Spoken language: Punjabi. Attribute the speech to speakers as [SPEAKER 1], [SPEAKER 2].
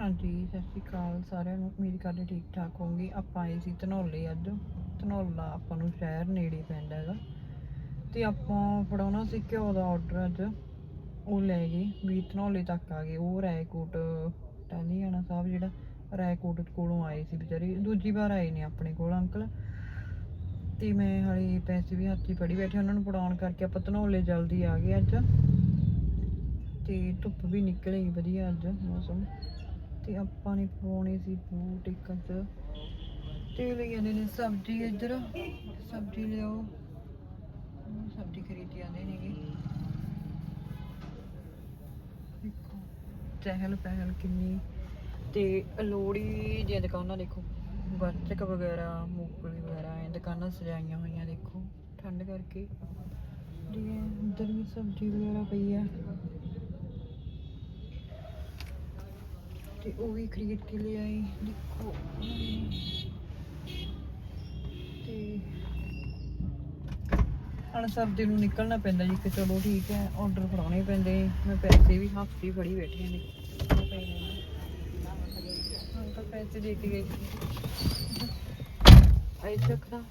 [SPEAKER 1] ਹਾਂਜੀ, ਸਤਿ ਸ਼੍ਰੀ ਅਕਾਲ ਸਾਰਿਆਂ ਨੂੰ। ਉਮੀਦ ਕਰਦੇ ਠੀਕ ਠਾਕ ਹੋਵੋਗੇ। ਆਪਾਂ ਆਏ ਸੀ ਧਨੌਲੇ ਅੱਜ। ਧਨੌਲਾ ਆਪਾਂ ਨੂੰ ਸ਼ਹਿਰ ਨੇੜੇ ਪੈਂਦਾ ਹੈਗਾ। ਤੇ ਆਪਾਂ ਫੜਾਉਣਾ ਸੀ ਘਿਓ ਦਾ ਆਰਡਰ ਅੱਜ। ਉਹ ਲੈ ਗਏ। ਵੀ ਧਨੌਲੇ ਤੱਕ ਆ ਗਏ। ਉਹ ਰਾਏਕੋਟ ਟਾਲੀਆਣਾ ਸਾਹਿਬ ਜਿਹੜਾ, ਰਾਏਕੋਟ ਕੋਲੋਂ ਆਏ ਸੀ ਵਿਚਾਰੇ। ਦੂਜੀ ਵਾਰ ਆਏ ਨੇ ਆਪਣੇ ਕੋਲ ਅੰਕਲ ਤੇ ਮੈਂ ਹਾਲੇ ਪੈਸੇ ਵੀ ਹੱਥੀ ਫੜੀ ਬੈਠੇ। ਉਹਨਾਂ ਨੂੰ ਫੜਾਉਣ ਕਰਕੇ ਆਪਾਂ ਧਨੌਲੇ ਜਲਦੀ ਆ ਗਏ ਅੱਜ। ਤੇ ਧੁੱਪ ਵੀ ਨਿਕਲ ਵਧੀਆ ਅੱਜ ਮੌਸਮ। ਤੇ ਆਪਾਂ ਨੇ ਪਾਉਣੇ ਸੀ ਬੂਟ ਇੱਕ ਅੱਜ ਤੇ ਲਈ ਜਾਂਦੇ ਨੇ ਸਬਜ਼ੀ ਇੱਧਰ। ਸਬਜ਼ੀ ਲਿਆਓ। ਸਬਜ਼ੀ ਖਰੀਦੀ ਜਾਂਦੇ ਨੇਗੇ ਦੇਖੋ, ਚਹਿਲ ਪਹਿਲ ਕਿੰਨੀ। ਤੇ ਲੋੜੀ ਦੀਆਂ ਦੁਕਾਨਾਂ ਦੇਖੋ। ਗੱਚਕ ਵਗੈਰਾ, ਮੂੰਗਫਲੀ ਵਗੈਰਾ, ਇਹ ਦੁਕਾਨਾਂ ਸਜਾਈਆਂ ਹੋਈਆਂ ਦੇਖੋ। ਠੰਡ ਕਰਕੇ। ਤੇ ਇੱਧਰ ਵੀ ਸਬਜ਼ੀ ਵਗੈਰਾ ਪਈ ਆ। ਤੇ ਉਹ ਵੀ ਖਰੀਦ ਕੇ ਲੈ ਆਈ ਦੇਖੋ। ਤੇ ਹਣ ਸਰਦੀ ਨੂੰ ਨਿਕਲਣਾ ਪੈਂਦਾ ਜੀ ਕਿ ਚਲੋ ਠੀਕ ਹੈ ਆਰਡਰ ਫੜਾਉਣੇ ਪੈਂਦੇ। ਮੈਂ ਪੈਸੇ ਵੀ ਹਫ਼ਤੇ ਫੜੀ ਬੈਠੇ ਨੇ ਅੰਕਲ ਪੈਸੇ ਦੇ ਕੇ ਗਏ। ਆਈ ਚੱਕਦਾ